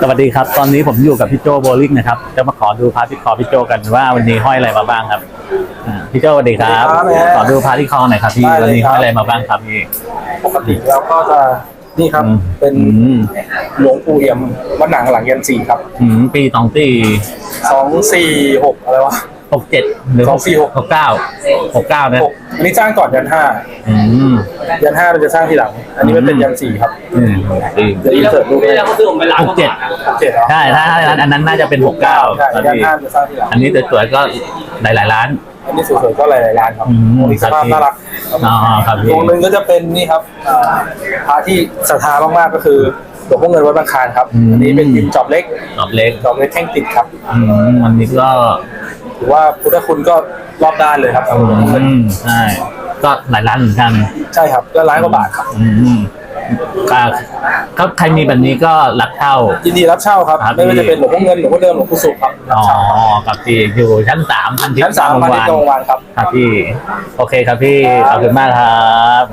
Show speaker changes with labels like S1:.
S1: สวัสดีครับ ตอนนี้ผมอยู่กับพี่โจโบลิ่งนะครับ จะมาขอดูพาร์ทที่คอพี่โจกันว่าวันนี้ห้อยอะไรมาบ้างครับอ่าพี่โจสวัสดีครับ
S2: สวัสดีครับ
S1: ขอดูพาร์ทที่คอหน่อยครับพี่
S2: ได้เลย
S1: วันนี้
S2: ครับ
S1: ห้อยอะไรมาบ้างครับพี่
S2: ปกติเราก็จะนี่ครับ
S1: อืม
S2: เป็น
S1: อืม
S2: หลวงปู่เอี่ยมวัดหนังหลังยันสี่ครับ
S1: อืมปีสองสี่
S2: สองสี่หกอะไรวะ
S1: หกเจ็ดหรือ
S2: สองสี่หก
S1: หกเก้าหกเก้านะ
S2: หกอันนี้สร้างก่อนยันห้า
S1: อืม
S2: ยันห้าเราจะสร้างทีหลัง อันนี้มันเป็นยันสี่ครับ
S1: อืมสี่
S2: เดี๋ยวอินเสิร์ตดูเลย
S1: หกเจ็ด
S2: เจ็ดเหรอ
S1: ใช่ถ้าอันนั้นน่าจะเป็นหกเก้า
S2: ใช่
S1: ครับ
S2: ยัน
S1: พี่
S2: ห้าจะสร้างทีหลัง
S1: อันนี้สวยๆก็หลายๆล้าน
S2: อันนี้สวยๆก็หลายๆร้านครับ
S1: อืม
S2: โอ้ยสภาพน่ารัก
S1: อ๋อครับพี่
S2: วงหนึ่งก็จะเป็นนี่ครับอ่าพระที่ศรัทธามากๆก็คือหลวงพ่อเงินวัดบางคลานครับ
S1: อืม
S2: อันนี้เป็นพิมพ์จอบเล็ก
S1: ตอบเล็ก
S2: จอบเล็กแท่งติดครับ
S1: อืมอันนี้ก็
S2: ถือว่าพุทธคุณก็รอบด้านเลยครับ
S1: อืมใช่ก็หลายล้านเหมือนกัน
S2: ใช่ครับก็ล้านกว่าบาทครับ
S1: อืมก็ก็ใครมีแบบนี้ก็รับเช่า
S2: ยินดีรับเช่าครับ
S1: ครับ
S2: ไม่ว่าจะเป็นหลวงพ่อเงินหลวงพ่อเดิมหลวงพ่อสุขครับรับ
S1: อ๋อ
S2: เช่าครับ
S1: กับพี่อยู่ชั้นสามพันทิพ
S2: ชั้น
S1: ย์
S2: สามพัน
S1: ว
S2: ที่ตรงวานครับ
S1: ครับพี่ โอเคครับพี่ขอบคุณมากครับ